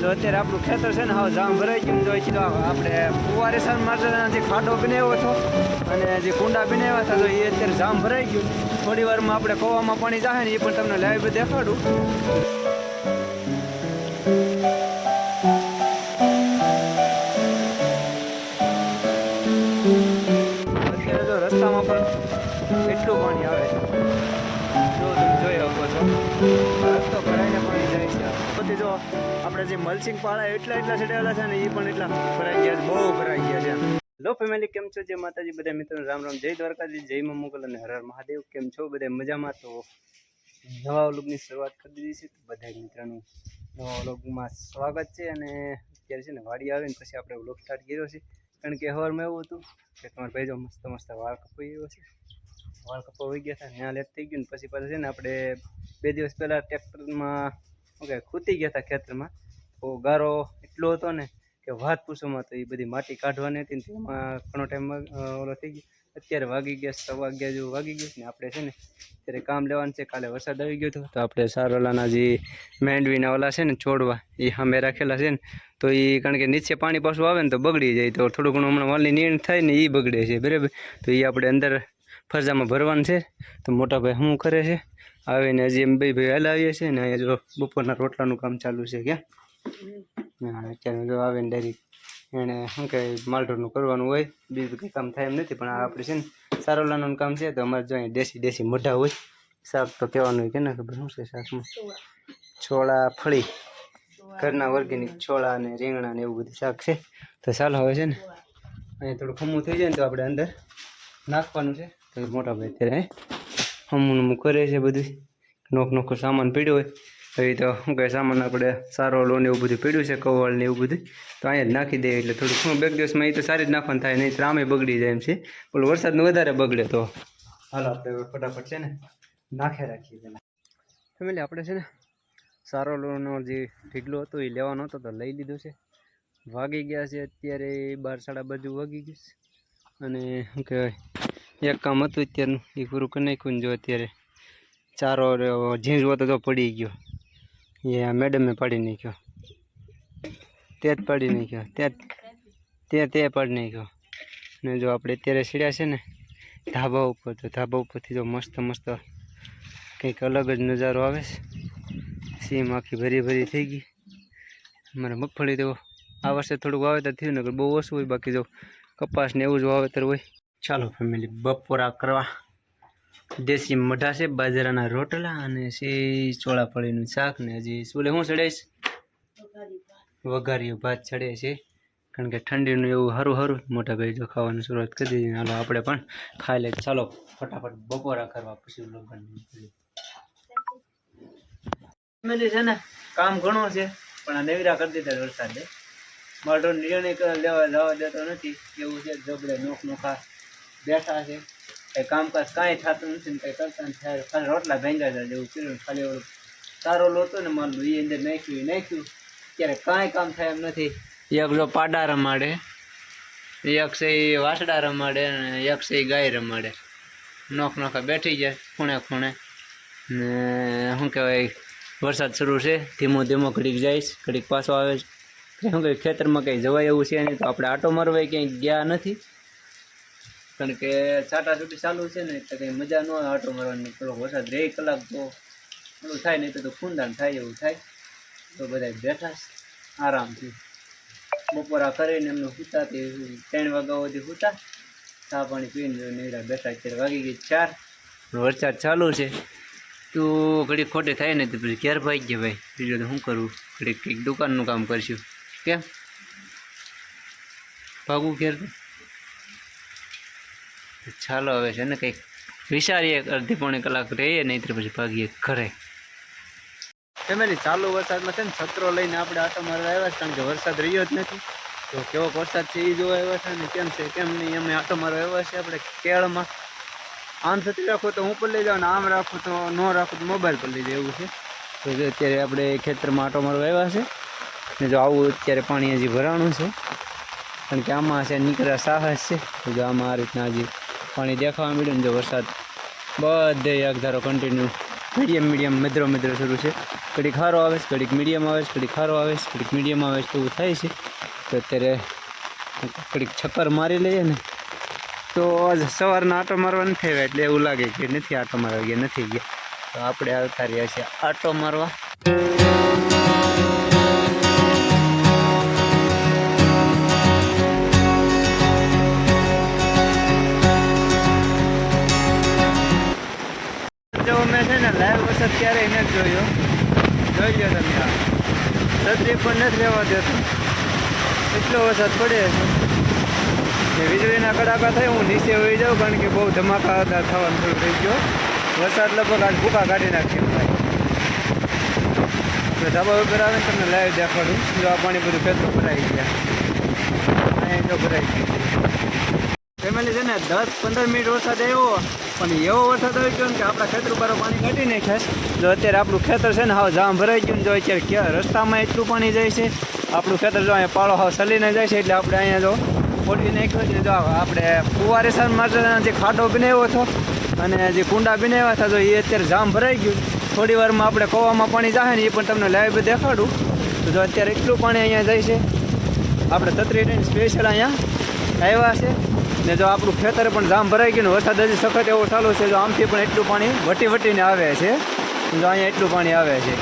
છે અત્યારે આપણું ખેતર છે ને જામ ભરાઈ ગયું તો તો આપણે ફુવારે સર માટે જે ખાડો હતો અને જે કુંડા બનાવ્યા હતા, તો એ અત્યારે જામ ભરાઈ ગયું. થોડી વારમાં આપણે કોવામાં પાણી જાય ને, એ પણ તમને લાઈવ દેખાડું. રસ્તામાં પણ એટલું પાણી આવે. જો તમે જોઈ શકો છો. રસ્તો ભરાઈને પાણી જાય છે. પછી જો આપણે જે મલસિંગ પાળા એટલા એટલા છેડાયેલા છે ને એ પણ એટલા ભરાઈ ગયા છે. બહુ ભરાઈ ગયા છે. લો ફેમિલી કેમ છો? જે માતાજી. બધા મિત્રો રામ રામ. જય દ્વારકાજી જય મા મોગલ અને હર હર મહાદેવ. કેમ છો? બધા મજામાં? તો નવા વ્લોગની શરૂઆત કરી દીધી છે. તો બધા મિત્રોનું નવા વ્લોગમાં સ્વાગત છે. અને અત્યારે છે ને વાડી આવે ને પછી આપણે વ્લોગ સ્ટાર્ટ કર્યો છે. કારણ કે હવારમાં એવું હતું કે તમારા ભાઈ જો મસ્ત મસ્ત વાળ કપાઈ ગયો છે. વાળ કપા હોઈ ગયા હતા, ત્યાં લેટ થઈ ગયું ને પછી પાછું છે ને આપણે બે દિવસ પહેલાં ટ્રેક્ટરમાં કહે ખૂતી ગયા હતા ખેતરમાં. તો ગારો એટલો હતો ને કે વાત પૂછવામાં તો એ બધી માટી કાઢવાની હતી ને તેમાં ઘણો ટાઈમ ઓલો થઈ ગયો. અત્યારે વાગી ગયા સવા વાગ્યા જેવું વાગી ગયું ને આપણે છે ને અત્યારે કામ લેવાનું છે કાલે વરસાદ આવી ગયો હતો તો આપણે સારોલાના જે મેંડવીના ઓલા છે ને છોડવા એ સામે રાખેલા છે ને તો એ કારણ કે નીચે પાણી પાછું આવે ને તો બગડી જાય તો થોડું ઘણું હમણાં વાલની નીણ થાય ને એ બગડે છે બરાબર? તો એ આપણે અંદર ફરજામાં ભરવાનું છે તો મોટા ભાઈ શું કરે છે? આવીને હજી એમ બે ભાઈ હલાવીએ છીએ ને અહીંયા જો બપોરના રોટલાનું કામ ચાલુ છે ક્યાં? અત્યારે જો આવે ને ડાયરેક્ટ એણે શું કહે માલઢોરનું કરવાનું હોય, બીજું કંઈ કામ થાય એમ નથી, પણ આપણે છે ને સારોલાનું કામ છે, તો અમારે જો અહીંયા દેશી દેશી મોઢા હોય, શાક તો કહેવાનું હોય કે ના ખબર શું છે શાકમાં? છોળા ફળી, ઘરના ઓર્ગેનિક છોળા અને રીંગણા ને એવું બધું શાક છે. તો ચાલો હવે છે ને, અહીંયા થોડું ખમું થઈ જાય ને તો આપણે અંદર નાખવાનું છે. તો મોટા ભાઈ અત્યારે હમું કરે છે બધું નોક નોખો સામાન પીડ્યો હોય તો એ તો શું કહે સામાન આપણે સારો લોન એવું બધું પીડ્યું છે, કવળ ને એવું બધું. તો અહીંયા જ નાખી દે એટલે થોડું શું બે દિવસમાં એ તો સારી જ નાખવાનું થાય, નહીં રામે બગડી જાય એમ છે. પેલું વરસાદનું વધારે બગડે તો. હાલો, આપણે ફટાફટ છે ને નાખે રાખીએ પહેલાં. ફેમિલી, આપણે છે ને સારો લોનનો જે ઢીગલો હતો એ લેવાનો હતો તો લઈ લીધો છે. વાગી ગયા છે અત્યારે બાર સાડા બાજુ વાગી ગયું છે. અને શું કહેવાય, એક કામ હતું અત્યારનું, એ પૂરું કરી નાખ્યું જો અત્યારે ચારો રહ્યો હોતો તો પડી ગયો. એ આ મેડમે પાડી નાખ્યો. તે જ પાડી નાખ્યો. તે તે તે પાડી નાખ્યો. ને જો આપણે અત્યારે સીડ્યા છે ને, ધાબા ઉપર, તો ધાબા ઉપરથી જો મસ્ત મસ્ત કંઈક અલગ જ નજારો આવે છે. સીમ આખી ભરી ભરી થઈ ગઈ. અમારે મગફળી તો આ વર્ષે થોડુંક વાવેતર થયું ને બહુ ઓછું હોય, બાકી જો કપાસ ને એવું જ વાવેતર હોય. ચાલો ફેમિલી બપોરા કરવા. દેશી મઠા છે, બાજરાના રોટલા અને સી ચોળાફળીનું શાક ને હજી શું શું ચડાવીશ વઘાર્યું ભાત ચડે છે. કારણ કે ઠંડીનું એવું હરું હરું મોટા ભાઈ જો ખાવાની શરૂઆત કરી દીધી. હાલો આપણે પણ ખાઈ લઈએ. ચાલો, ફટાફટ બપોરા કરવા પછી ફેમિલી છે ને, કામ ઘણું છે, પણ આ નેવરા કરી દીધા વરસાદે. મારો નિર્ણય લેવા જવા દેતો નથી. એવું છે જબડે નોખ નોખા બેઠા છે. કંઈ કામકાજ કાંઈ થતું નથી ને કંઈ કરતા નથી. ખાલી રોટલા ભેંગા જાય જેવું કર્યું ખાલી ઓલું તારો લોતો ને મારું એ અંદર નાખ્યું એ નાખ્યું. ત્યારે કાંઈ કામ થાય એમ નથી. એક જો પાડા રમાડે, એક છે વાસડા રમાડે અને એક છે ગાય રમાડે. નોખ નોખા બેઠી જાય, ખૂણે ખૂણે. ને શું કહેવાય, વરસાદ શરૂ છે, ધીમો ધીમો ઘડીક જાય ઘડીક પાછો આવે છે. શું કહે ખેતરમાં કંઈ જવાય એવું છે નહીં, તો આપણે આટો મારવા ક્યાંય ગયા નથી. કારણ કે છાટાછૂટી ચાલુ છે ને, એટલે કંઈ મજા ન આટો મારવાની. થોડો વરસાદ બે કલાક તો એવું થાય, નહીં તો ખૂંદાણ થાય એવું થાય. તો બધા બેઠા આરામથી. બપોરા કરીને એમને સૂતા તે ત્રણ વાગ્યા સુધી સૂતા ચા પાણી પીને નીરા બેઠા, અત્યારે વાગી ગઈ ચાર. વરસાદ ચાલુ છે. તું ઘડી ખોટી થાય ને, તો પછી ઘેર ભાઈ ગયા ભાઈ. બીજું તો શું કરવું? ઘડીક કંઈક દુકાનનું કામ કરશું. કેમ? ભાગવું ઘેર ચાલો હવે છે ને કંઈક વિચારીએ, અડધી પોણી કલાક રહીએ નહીં તો પછી ભાગીએ ઘરે. ફેમિલી, ચાલુ વરસાદમાં છે ને છત્રો લઈને આપણે આટો મારવા આવ્યા છે, કારણ કે વરસાદ રહ્યો જ નથી. તો કેવો વરસાદ છે એ જોવા આવ્યા છે ને કેમ છે કેમ નહીં, અમે આટો મારવા આવ્યા છે આપણે કેળમાં. આમ થતી રાખો તો હું પર લઈ જાઉં ને આમ રાખું તો ન રાખું તો મોબાઈલ પર લઈ જાય એવું છે. તો અત્યારે આપણે ખેતરમાં આટો મારવા આવ્યા છે, ને જો આવું અત્યારે પાણી હજી ભરાણું છે. કારણ કે આમાં છે નીકળ્યા સાહસ છે, તો આમાં આ રીતના હજી પાણી દેખાવા મળ્યું ને જો વરસાદ બધે યાગધારો ધારો કન્ટિન્યુ મીડિયમ મીડિયમ મધરો મધરો શરૂ છે. ઘડીક ખારો આવે છે, ઘડીક મીડિયમ આવે છે, ઘડીક ખારો આવે છે, ઘડીક મીડિયમ આવે છે એવું થાય છે. તો અત્યારે કડીક છક્કર મારી લઈએ ને, તો આજ સવારના આટો મારવા નથી આવ્યા એટલે એવું લાગે કે નથી આટો મારવા ગયા, નથી ગયા. તો આપણે આવતા રહ્યા છીએ આટો મારવા. ક્યારેય નથી જોયો? જોઈ લો તમે આ. સત્રી પણ નથી રહેવા દેતો. એટલો વરસાદ પડે છે. વીજળીના કડાકા થાય, હું નીચે હોઈ જાઉં, કારણ કે બહુ ધમાકા હતા, થવાનું થોડું થઈ ગયો. વરસાદ લગભગ આજ ભૂકા કાઢી નાખ્યો. ભાઈ ધાબા ઉપર આવે ને તમને લાઈવ દેખાડું. જો આ પાણી બધું ખેતરો ભરાઈ ગયા. અહીંયા જો ભરાઈ ગયું. ફેમિલી છે ને, દસ પંદર મિનિટ વરસાદ આવ્યો પણ એવો વરસાદ આવી ગયો કે આપણા ખેતર ઉપર પાણી કાઢી નાખ્યા જો અત્યારે આપણું ખેતર છે ને, હાવ જામ ભરાઈ ગયું જો અત્યારે ક્યાં રસ્તામાં એટલું પાણી જાય છે. આપણું ખેતર જો અહીંયા પાળો હાવ સલીને જાય છે, એટલે આપણે અહીંયા જો ખોટી નાખ્યો છે. જો આપણે કુવારેસન માટે જે ખાડો બનાવ્યો હતો અને જે કુંડા બનાવ્યા હતા તો એ અત્યારે જામ ભરાઈ ગયું. થોડી વારમાં આપણે કૌવામાં પાણી જાય ને, એ પણ તમને લાઈવ દેખાડું. તો જો અત્યારે એટલું પાણી અહીંયા જાય છે. આપણે તત્રી સ્પેશિયલ અહીંયા આવ્યા છે. ને જો આપણું ખેતર પણ જામ ભરાઈ ગયું ને વરસાદ હજી સખત એવો ચાલુ છે, જો આમથી પણ એટલું પાણી વટી વટીને આવે છે. જો અહીંયા એટલું પાણી આવે છે.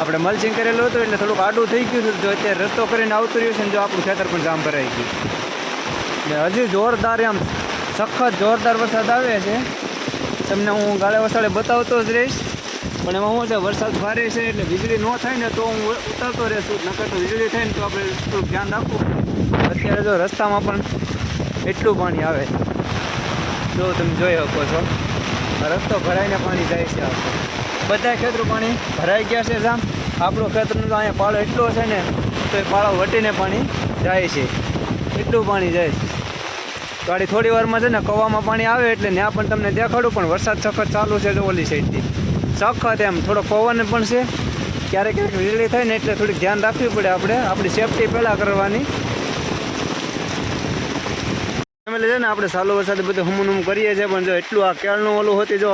આપણે મલ્ચિંગ કરેલું હતું એટલે થોડુંક આડું થઈ ગયું છે જો અત્યારે રસ્તો કરીને આવતું રહ્યું છે ને જો આપણું ખેતર પણ જામ ભરાઈ ગયું. ને હજી જોરદાર એમ સખત જોરદાર વરસાદ આવે છે. તમને હું ગાળે વસાડે બતાવતો જ રહીશ. પણ એમાં શું છે, વરસાદ ભારે છે એટલે વીજળી ન થાય ને તો હું ઉતરતો રહેશું. નકર તો વીજળી થાય ને તો આપણે થોડુંક ધ્યાન રાખવું અત્યારે જો રસ્તામાં પણ એટલું પાણી આવે. જો તમે જોઈ શકો છો. રસ્તો ભરાઈને પાણી જાય છે આપણો બધા ખેતરો પાણી ભરાઈ ગયા છે જામ. આપણો ખેતરનો તો અહીંયા પાળો એટલો છે ને, તો એ પાળો વટીને પાણી જાય છે. એટલું પાણી જાય છે. ગાડી થોડી વારમાં છે ને, કવામાં પાણી આવે એટલે ત્યાં પણ તમને દેખાડું, પણ વરસાદ સખત ચાલુ છે ઓલી સાઈડથી સખત એમ, થોડો પવન પણ છે. ક્યારેક ક્યારેક વીજળી થાય ને એટલે થોડીક ધ્યાન રાખવી પડે આપણે. આપણી સેફટી પહેલાં કરવાની. ફેમિલી છે ને આપણે સાલો વરસાદ બધું હમું હમું કરીએ છીએ, પણ જો એટલું આ કેળનું ઓલું હોતી, જો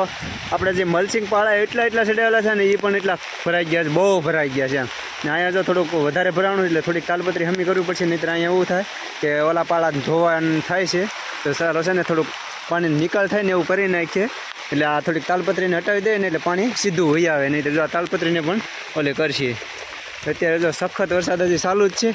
આપણે જે મલસિંગ પાળા એટલા એટલા છેડાયેલા છે ને એ પણ એટલા ભરાઈ ગયા છે, બહુ ભરાઈ ગયા છે એમ. ને અહીંયા જો થોડુંક વધારે ભરાણું એટલે થોડીક તાલપત્રી હમી કરવી પડશે નહીં અહીંયા એવું થાય કે ઓલા પાળા ધોવાનું થાય છે, તો સારો છે ને થોડુંક પાણી નિકાલ થાય ને એવું કરી નાખીએ. એટલે આ થોડીક તાલપત્રીને હટાવી દે ને એટલે પાણી સીધું વહી આવે નહીં તો જો આ તાલપત્રીને પણ ઓલે કરશે અત્યારે જો સખત વરસાદ હજી ચાલુ જ છે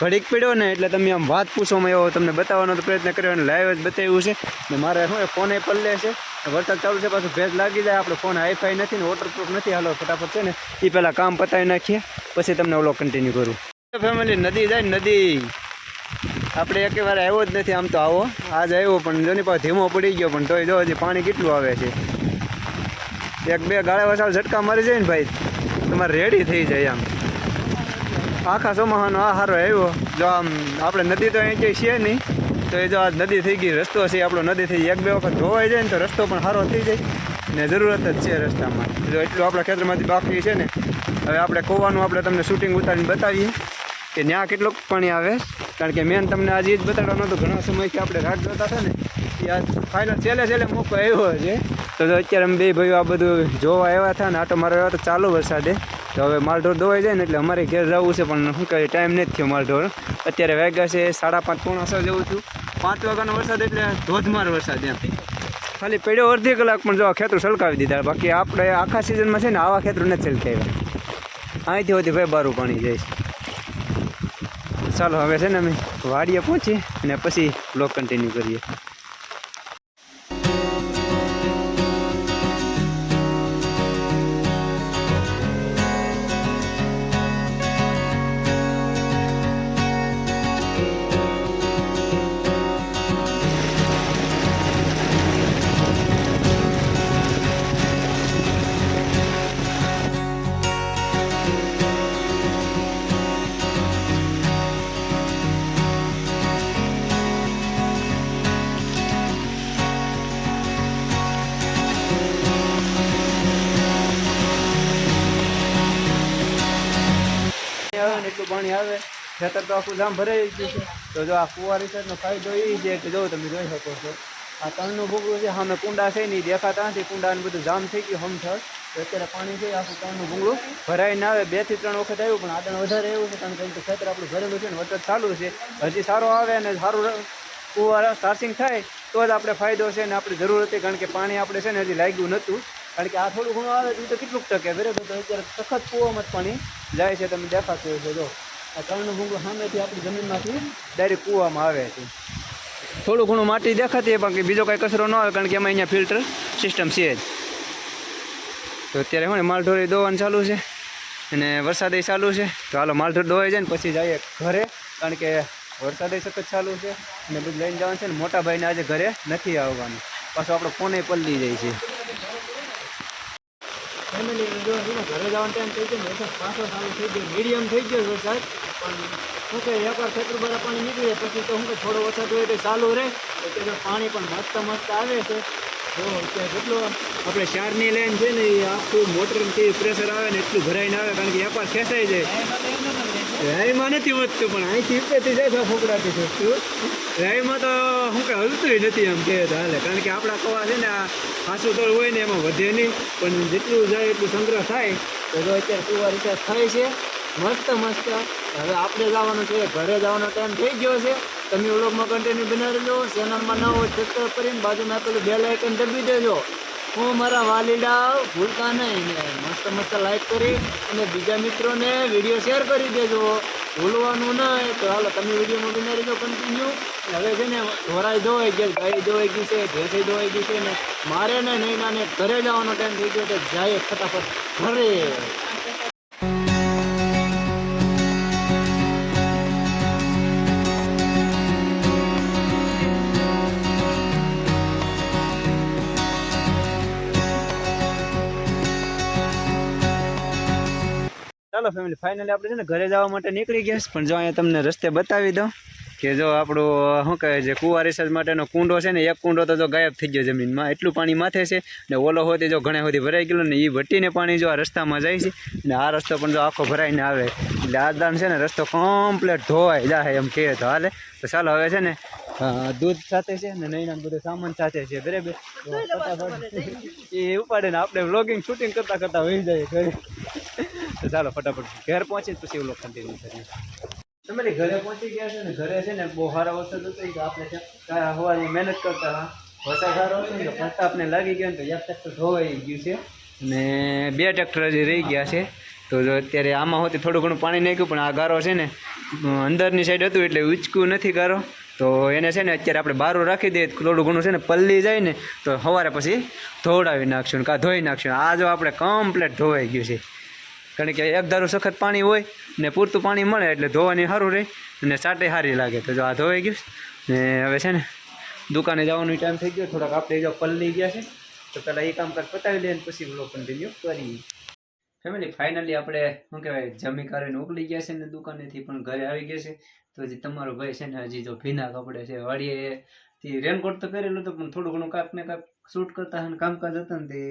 ઘડીક પડ્યો ને એટલે તમે આમ વાત પૂછવામાં એવો તમને બતાવવાનો પ્રયત્ન કર્યો અને લાઈવ જ બતાવ્યું છે. ને મારે શું ફોને પલ્લે છે. વરસાદ ચાલુ છે, પાછું ભેજ લાગી જાય, આપણે ફોન હાઈફાઈ નથી ને વોટરપ્રૂફ નથી. હાલો, ફટાફટ છે ને એ પહેલાં કામ પતાવી નાખીએ, પછી તમને ઓલો કન્ટિન્યુ કરું. ફેમિલી નદી જાય નદી. આપણે એક વાર આવ્યો જ નથી, આમ તો આવો. આજ આવ્યો, પણ જોની પાસે ધીમો પડી ગયો, પણ તોય જો હજી પાણી કેટલું આવે છે. એક બે ગાળા વસાળ ઝટકા મારી જાય ને ભાઈ. તમારે રેડી થઈ જાય આમ આખા ચોમાસાનો આ સારો આવ્યો. જો આમ આપણે નદી તો અહીં ક્યાંય છે નહીં, તો એ જો આ નદી થઈ ગઈ, રસ્તો છે, આપણો નદી થઈ એક બે વખત ધોવાઈ જાય ને તો રસ્તો પણ સારો થઈ જાય. ને જરૂરત જ છે રસ્તામાં. જો એટલું આપણા ખેતરમાંથી બાકી છે ને, હવે આપણે કોવાનું આપણે તમને શૂટિંગ ઉતારીને બતાવીએ કે ત્યાં કેટલું પાણી આવે. કારણ કે મેન તમને આજે જ બતાડવાનું હતું, ઘણા સમયથી આપણે રાત જોતા હતા ને, એ આ ફાઇનલ છેલ્લે છેલ્લે મોકો આવ્યો છે. તો અત્યારે અમે બે ભાઈઓ આ બધું જોવા આવ્યા હતા ને આટો મારો આવ્યો તો ચાલુ વરસાદે. તો હવે માલઢોર ધોવાઈ જાય ને એટલે અમારે ઘેર જવું છે, પણ શું કહે ટાઈમ નથી થયો માલઢોર અત્યારે વાગ્યા છે સાડા પાંચ, પોણા છ જેવું છું પાંચ વાગ્યાનો વરસાદ એટલે ધોધમાર વરસાદ એમ. ખાલી પડ્યો અડધી કલાક, પણ જો ખેતરું સલકાવી દીધા. બાકી આપણે આખા સિઝનમાં છે ને આવા ખેતરું નથી સલકાવ્યા અહીંથી હોતી ભાઈ બારું પાણી જાય ચાલો, હવે છે ને અમે વાડીએ પહોંચીએ અને પછી બ્લોક કન્ટિન્યુ કરીએ. પાણી આવે, ખેતર તો આખું જામ ભરાઈ ગયું છે. તો જો આ કુંવા રિસર્ચનો ફાયદો એ છે કે જો તમે જોઈ શકો છો, આ તણનું ભૂંગળું છે, સામે કુંડા છે નહીં દેખાતા નથી, કુંડાને બધું જામ થઈ ગયું હમથળ. તો અત્યારે પાણી છે, આખું તણનું ભૂંગળું ભરાઈ ના આવે. બેથી ત્રણ વખત આવ્યું, પણ આદણ વધારે એવું છે, કારણ કે ખેતર આપણું ભરેલું છે ને, વરસાદ ચાલુ છે. હજી સારો આવે અને સારું કુવાર સાર્સિંગ થાય, તો જ આપણે ફાયદો છે ને આપણે જરૂર હતી, કારણ કે પાણી આપણે છે ને હજી લાગ્યું નહોતું. કારણ કે આ થોડું ઘણું આવે તો કેટલુંક ટકે, બરાબર? તો અત્યારે સખત કૂવામાં જ પાણી જાય છે, તમે દેખાતું છે જો. આ ત્રણનું ભૂંગળું સામેથી આપણી જમીનમાંથી ડાયરેક્ટ કૂવામાં આવે છે. થોડું ઘણું માટી દેખાતી હોય, પણ બીજો કાંઈ કચરો ન આવે, કારણ કે એમાં અહીંયા ફિલ્ટર સિસ્ટમ છે જ. તો અત્યારે હું માલઢોરી દોવાનું ચાલુ છે, અને વરસાદે ચાલુ છે. તો હાલો, માલઢોર દોવાઈ જાય ને પછી જઈએ ઘરે, કારણ કે વરસાદે સખત ચાલુ છે, અને બધું લઈને જવાનું છે ને મોટા ભાઈને આજે ઘરે નથી આવવાનું. પાછું આપણો ફોને પલળી જાય છે. ઘરે જવાનો ટાઈમ થઈ ગયો વરસાદ પાછો ચાલુ થઈ ગયો. મીડિયમ થઈ ગયો વરસાદ પણ શું કે એકવાર ખેતર બહાર પાણી જાય પછી તો શું કે, થોડો વરસાદ હોય તો ચાલુ રહે. તો પાણી પણ મસ્ત મસ્ત આવે છે. જો અત્યારે જેટલો આપણે ચારની લાઈન છે ને એ આખું મોટરથી પ્રેશર આવે ને એટલું ભરાઈને આવે કારણ કે વેપાર ખેંચાઈ જાય રાયમાં નથી વધતું પણ અહીંથી ઉપરથી જાય તો ફોકડાથી થતું રાયમાં તો શું કે હલતું નથી એમ કે હાલે કારણ કે આપણા કવા છે ને આ ખાસું તળ હોય ને એમાં વધે નહીં. પણ જેટલું જાય એટલું સંગ્રહ થાય. તો અત્યારે કુવા રિચાર્જ થાય છે મસ્ત મસ્ત. હવે આપણે જવાનું છે, ઘરે જવાનો ટાઈમ થઈ ગયો છે. તમે વ્લોગમાં કન્ટિન્યુ બનાવી લો ચેનલમાં હોય સબસ્ક્રાઈબ કરીને બાજુમાં આપેલું બે લાઇકન દબી દેજો. હું મારા વાલીડા ભૂલતા નહીં મસ્ત મસ્ત લાઇક કરી અને બીજા મિત્રોને વીડિયો શેર કરી દેજો. ભૂલવાનું નહીં. તો હાલો, તમે વિડીયોમાં બનાવી દેજો કન્ટિન્યુ હવે છે ને, ધોરાઈ ધોવાઈ ગયા ગાય ધોવાઈ ગઈ છે, ભેંસી ધોવાઈ ગઈ છે ને, મારે ને નહીં નાને ઘરે જવાનો ટાઈમ થઈ ગયો તો જાય ફટાફટ ઘરે. ચાલો ફેમિલી ફાઇનલી આપણે છે ને ઘરે જવા માટે નીકળી ગયા પણ જો અહીંયા તમને રસ્તે બતાવી દઉં કે જો આપણું શું કહે છે, કુવા રિસર્ચ માટેનો કુંડો છે ને, એક કુંડો તો જો ગાયબ થઈ ગયો જમીનમાં. એટલું પાણી માથે છે ને ઓલો હોતી જો ઘણા સુધી ભરાઈ ગયેલો ને એ ભટ્ટીને પાણી જો આ રસ્તામાં જાય છે ને આ રસ્તો પણ જો આખો ભરાઈને આવે. એટલે આ દાન છે ને રસ્તો કમ્પ્લેટ ધોવાઈ જાય એમ કહે તો હાલે. તો ચાલો હવે છે ને દૂધ સાથે છે ને નહીં બધું સામાન સાથે છે, બરાબર? એ ઉપાડે ને આપણે વ્લોગિંગ શૂટિંગ કરતાં કરતાં વહી જાય ઘરે. તો ચાલો ફટાફટ ઘેર પહોંચી પછી એવું કન્ટિન્યુ કરીએ. તમારી ઘરે પહોંચી ગયા છે ને, ઘરે છે ને, બહુ સારો વરસાદ હતો તો આપણે હવાની મહેનત કરતા હા વરસાદ સારો હતો ને, તો પ્રતાપને લાગી ગયો ને, તો એક ટ્રેક્ટર ધોવાઈ ગયું છે. ને બે ટ્રેક્ટર હજી રહી ગયા છે. તો જો અત્યારે આમાં હોતી થોડું ઘણું પાણી નાખ્યું, પણ આ ગારો છે ને અંદરની સાઈડ હતું એટલે ઉચકું નથી ગારો. તો એને છે ને, અત્યારે આપણે બારું રાખી દઈએ, થોડું ઘણું છે ને, પલ્લી જાય ને, તો સવારે પછી ધોવડાવી નાખશું કાં ધોઈ નાખશું. આ જો આપણે કમ્પ્લેટ ધોવાઈ ગયું છે. કારણ કે એક ધારું સખત પાણી હોય ને પૂરતું પાણી મળે એટલે ધોવાની સારું રહે અને સાટે સારી લાગે. તો જો આ ધોવાઈ ગયું ને હવે છે ને દુકાને જવાનો ટાઈમ થઈ ગયો, થોડાક આપણે જો પલ્લી ગયા છે. તો પહેલાં એ કામકાજ પતાવી લઈએ પછી બ્લોગ કન્ટિન્યુ કરીએ. ફેમિલી ફાઇનલી આપણે, શું કહેવાય, જમી કરીને ઉકળી ગયા છે ને દુકાનેથી પણ ઘરે આવી ગયા છે. તો હજી તમારો ભાઈ છે ને હજી જો ભીના કપડે છે વાડીએ તે રેનકોટ તો પહેરેલું હતું, પણ થોડું ઘણું કાંક ને કાંક શૂટ કરતા કામકાજ હતા ને તે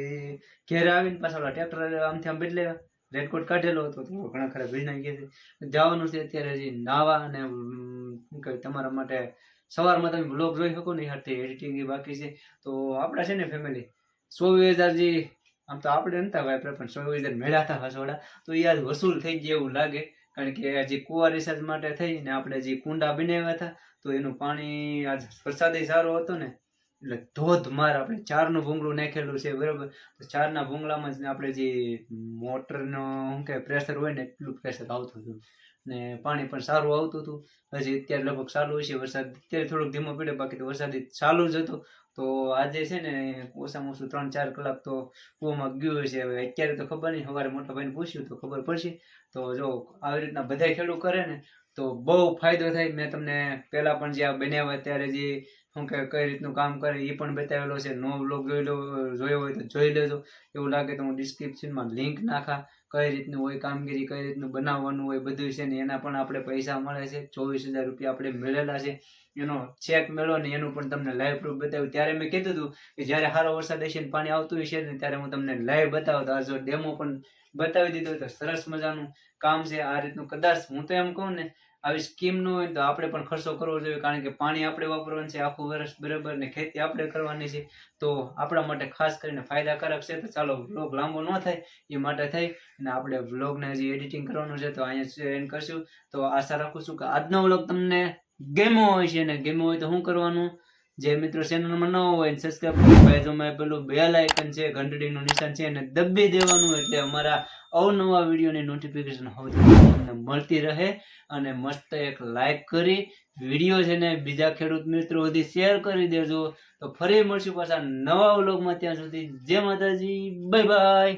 ઘેરે આવીને પાછા ટ્રેક્ટર આમથી આમ બદલે રેનકોટ કાઢેલો હતો, તો ઘણા ખરા ભીના ગયા છે જવાનું છે અત્યારે હજી નાવા અને તમારા માટે સવારમાં તમે બ્લોગ જોઈ શકો ને હાથે એડિટિંગ બાકી છે. તો આપણા છે ને ફેમિલી ચોવીસ હજાર જે, આમ તો આપણે નતા વાપરે પણ ચોવીસ હજાર મેળા હતા હસોડા તો એ આજ વસૂલ થઈ જાય એવું લાગે, કારણ કે જે કુવા રિસર્ચ માટે થઈને આપણે જે કુંડા બનાવ્યા હતા, તો એનું પાણી આજ વરસાદે સારો હતો ને એટલે ધોધમાર આપણે ચારનું ભૂંગળું નાખેલું છે, બરાબર? તો ચારના ભૂંગળામાં જ આપણે જે મોટરનો શું કે પ્રેશર હોય ને એટલું પ્રેશર આવતું હતું. ને પાણી પણ સારું આવતું હતું. હજી અત્યારે લગભગ ચાલુ છે વરસાદ અત્યારે થોડોક ધીમો પડ્યો, બાકી તો વરસાદ ચાલુ જ હતો. તો આજે છે ને ઓછામાં ઓછું ત્રણ ચાર કલાક તો કૂવામાં ગયું હશે. હવે અત્યારે તો ખબર નહીં, સવારે મોટા ભાઈને પૂછ્યું તો ખબર પડશે. તો જો આવી રીતના બધા ખેડૂત કરે ને, તો બહુ ફાયદો થાય. મેં તમને પહેલાં પણ જે આ બનાવ્યા ત્યારે જે શું કે કઈ રીતનું કામ કરે એ પણ બતાવેલો છે. નો બ્લોગ જોઈ લો જોયો હોય તો જોઈ લેજો. એવું લાગે તો હું ડિસ્ક્રિપ્શનમાં લિંક નાખા. કઈ રીતનું હોય કામગીરી, કઈ રીતનું બનાવવાનું હોય બધું છે ને એના પણ આપણે પૈસા મળે છે. ચોવીસ હજાર રૂપિયા આપણે મેળેલા છે. એનો ચેક મેળો ને એનું પણ તમને લાઈવ પ્રૂફ બતાવ્યું. ત્યારે મેં કીધું હતું કે જ્યારે સારો વરસાદ હશે ને પાણી આવતું હશે ને ત્યારે હું તમને લાઈવ બતાવતો જો ડેમો પણ બતાવી દીધો તો સરસ મજાનું કામ છે. આ રીતનું કદાચ હું તો એમ કહું ને આવી સ્કીમ ન હોય તો આપણે પણ ખર્ચો કરવો જોઈએ, કારણ કે પાણી આપણે વાપરવાનું છે, આખું વર્ષ બરાબર ને ખેતી આપણે કરવાની છે, તો આપણા માટે ખાસ કરીને ફાયદાકારક છે. તો ચાલો વ્લોગ લાંબો ન થાય, એ માટે થઈ અને આપણે વ્લોગને હજી એડિટિંગ કરવાનું છે, તો અહીંયા એન્ડ કરશું. તો આશા રાખું છું કે આજનો વ્લોગ તમને ગેમો હોય છે ને ગેમો હોય તો શું કરવાનું? જે મિત્રો ચેનલમાં ન હોય સબસ્ક્રાઇબ કરી બાજુમાં પેલું બેલ આઇકન છે, ઘંટડીનું નિશાન છે, એને દબી દેવાનું એટલે અમારા અવનવા વિડીયોની નોટિફિકેશન સૌથી તમને મળતી રહે અને મસ્ત એક લાઈક કરી, વીડિયો છે ને બીજા ખેડૂત મિત્રો સુધી શેર કરી દેજો. તો ફરી મળશું પાછા નવા વ્લોગમાં ત્યાં સુધી. જય માતાજી બાય બાય